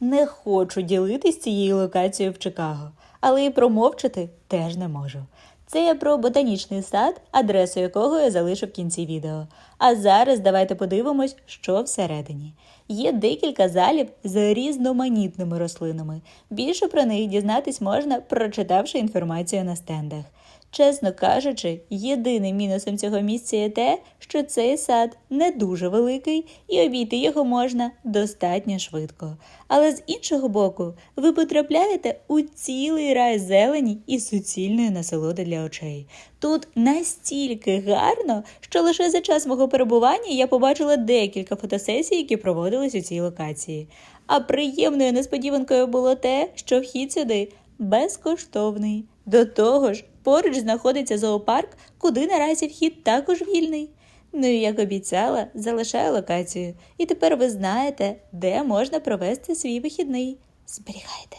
Не хочу ділитись цією локацією в Чикаго, але і промовчати теж не можу. Це я про ботанічний сад, адресу якого я залишу в кінці відео. А зараз давайте подивимось, що всередині. Є декілька залів з різноманітними рослинами. Більше про них дізнатись можна, прочитавши інформацію на стендах. Чесно кажучи, єдиним мінусом цього місця є те, що цей сад не дуже великий і обійти його можна достатньо швидко. Але з іншого боку, ви потрапляєте у цілий рай зелені і суцільної насолоди для очей. Тут настільки гарно, що лише за час мого перебування я побачила декілька фотосесій, які проводились у цій локації. А приємною несподіванкою було те, що вхід сюди безкоштовний. До того ж, поруч знаходиться зоопарк, куди наразі вхід також вільний. Ну і як обіцяла, залишаю локацію. І тепер ви знаєте, де можна провести свій вихідний. Зберігайте.